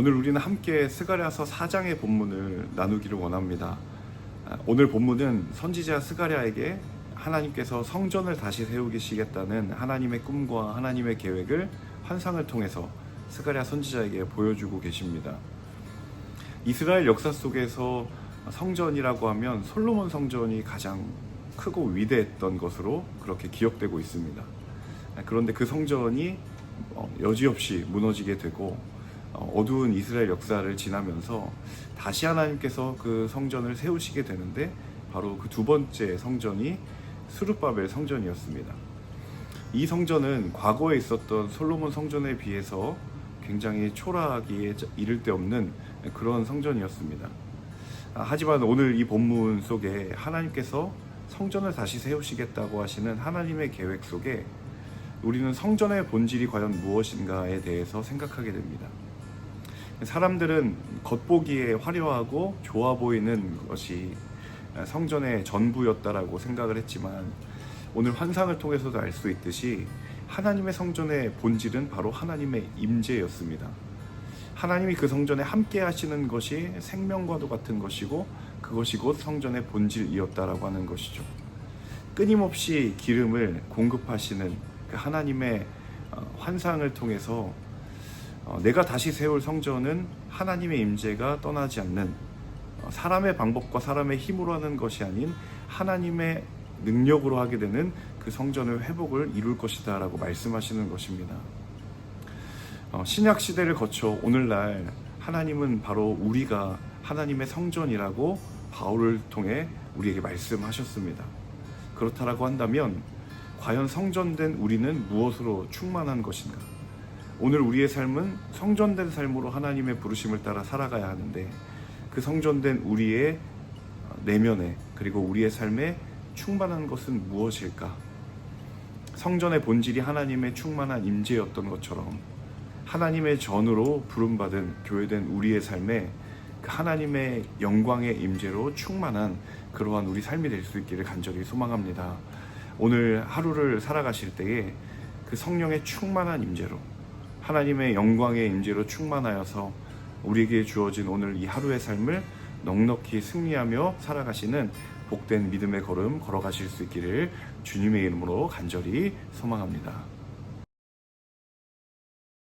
오늘 우리는 함께 스가랴서 4장의 본문을 나누기를 원합니다. 아, 오늘 본문은 선지자 스가랴에게 하나님께서 성전을 다시 세우시겠다는 하나님의 꿈과 하나님의 계획을 환상을 통해서 스가랴 선지자에게 보여주고 계십니다. 이스라엘 역사 속에서 성전이라고 하면 솔로몬 성전이 가장 크고 위대했던 것으로 그렇게 기억되고 있습니다. 그런데 그 성전이 어, 여지없이 무너지게 되고 어, 어두운 이스라엘 역사를 지나면서 다시 하나님께서 그 성전을 세우시게 되는데 바로 그 두 번째 성전이 수르바벨 성전이었습니다. 이 성전은 과거에 있었던 솔로몬 성전에 비해서 굉장히 초라하기에 이를 데 없는 그런 성전이었습니다. 아, 하지만 오늘 이 본문 속에 하나님께서 성전을 다시 세우시겠다고 하시는 하나님의 계획 속에 우리는 성전의 본질이 과연 무엇인가에 대해서 생각하게 됩니다. 사람들은 겉보기에 화려하고 좋아 보이는 것이 성전의 전부였다라고 생각을 했지만 오늘 환상을 통해서도 알 수 있듯이 하나님의 성전의 본질은 바로 하나님의 임재였습니다. 하나님이 그 성전에 함께 하시는 것이 생명과도 같은 것이고 그것이 곧 성전의 본질이었다라고 하는 것이죠. 끊임없이 기름을 공급하시는 그 하나님의 어, 환상을 통해서 어, 내가 다시 세울 성전은 하나님의 임재가 떠나지 않는 어, 사람의 방법과 사람의 힘으로 하는 것이 아닌 하나님의 능력으로 하게 되는 그 성전의 회복을 이룰 것이다 라고 말씀하시는 것입니다. 어, 신약 시대를 거쳐 오늘날 하나님은 바로 우리가 하나님의 성전이라고 바울을 통해 우리에게 말씀하셨습니다. 그렇다라고 한다면 과연 성전된 우리는 무엇으로 충만한 것인가? 오늘 우리의 삶은 성전된 삶으로 하나님의 부르심을 따라 살아가야 하는데 그 성전된 우리의 내면에 그리고 우리의 삶에 충만한 것은 무엇일까? 성전의 본질이 하나님의 충만한 임재였던 것처럼 하나님의 전으로 부름받은 교회된 우리의 삶에 그 하나님의 영광의 임재로 충만한 그러한 우리 삶이 될 수 있기를 간절히 소망합니다. 오늘 하루를 살아가실 때에 그 성령의 충만한 임재로 하나님의 영광의 임재로 충만하여서 우리에게 주어진 오늘 이 하루의 삶을 넉넉히 승리하며 살아가시는 복된 믿음의 걸음 걸어가실 수 있기를 주님의 이름으로 간절히 소망합니다.